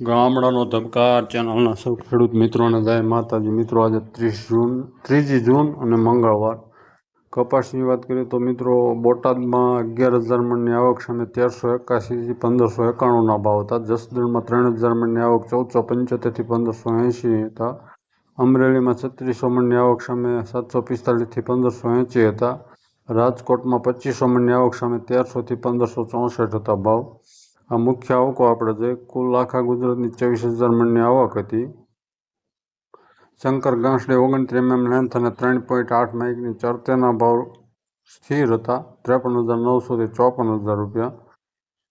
ગામડાનો ધબકાર, ચેનલના સૌ ખેડૂત મિત્રોને જય માતાજી. મિત્રો, આજે ત્રીસ જૂન, ત્રીજી જૂન અને મંગળવાર. કપાસની વાત કરીએ તો મિત્રો, બોટાદમાં અગિયાર હજાર મણની આવક સામે તેરસો એકાસીથી પંદરસો એકાણુંના ભાવ હતા. જસદણમાં ત્રણ હજાર મણની આવક, ચૌદસો પંચોતેરથી પંદરસો એંશી હતા. અમરેલીમાં છત્રીસો મણની આવક સામે સાતસો પિસ્તાલીસથી પંદરસો એંશી હતા. રાજકોટમાં પચીસો મણની આવક સામે તેરસોથી પંદરસો ચોસઠ હતા ભાવ. આ મુખ્ય આવકો આપણે જોઈએ, કુલ આખા ગુજરાતની ચોવીસ હજાર મણની આવક હતી. શંકર ગાંસડી ઓગણત્રીસ એમએમ લેન્થ અને ત્રણ પોઈન્ટ આઠ માઇકની ચરતેના ભાવ સ્થિર હતા, ત્રેપન હજાર નવસોથી ચોપન હજાર રૂપિયા.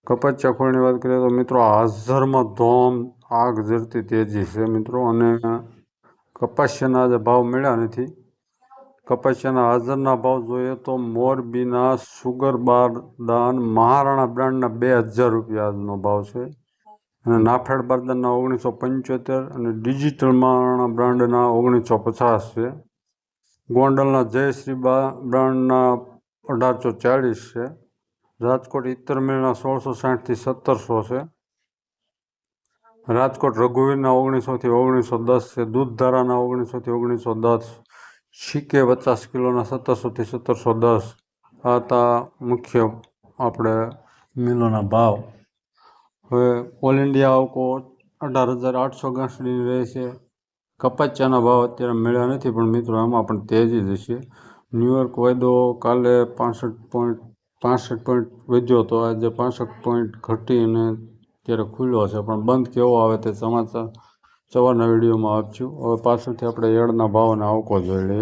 કપાસિયા ખોળની વાત કરીએ તો મિત્રો હાજરમાં ધોમ આગ ઝરતી તેજી છે મિત્રો, અને કપાસિયાના આજે ભાવ મળ્યા નથી. કપાસિયાના હાજરના ભાવ જોઈએ તો મોરબીના સુગર બારદાન મહારાણા બ્રાન્ડના બે હજાર રૂપિયાનો ભાવ છે. અને નાફેડ બારદાનના ઓગણીસો પંચોતેર અને ડિજિટલ મહારાણા બ્રાન્ડના ઓગણીસો પચાસ છે. ગોંડલના જયશ્રી બા બ્રાન્ડના અઢારસો ચાલીસ છે. રાજકોટ ઇત્તર મિલના સોળસો સાઠથી સત્તરસો છે. રાજકોટ રઘુવીરના ઓગણીસોથી ઓગણીસો દસ છે. દૂધધારાના ઓગણીસોથી ઓગણીસો દસ. શીકે પચાસ કિલોના સત્તરસોથી સત્તરસો દસ. આ હતા મુખ્ય આપણે મિલોના ભાવ. હવે ઓલ ઇન્ડિયા આવકો અઢાર હજાર આઠસો ગાંસડીની રહે છે. કપાસિયાના ભાવ અત્યારે મળ્યા નથી, પણ મિત્રો એમાં પણ તેજી જ છે. ન્યુયોર્ક વાયદો કાલે પાસઠ પોઈન્ટ પાસઠ પોઈન્ટ વધ્યો હતો આજે પાસઠ પોઈન્ટ ઘટીને અત્યારે ખુલ્યો છે. પણ બંધ કેવો આવે તે સમાચાર સવારના વિડીયોમાં આપશું. હવે પાછળથી આપણે એડના ભાવના આવકો જોઈ લઈએ.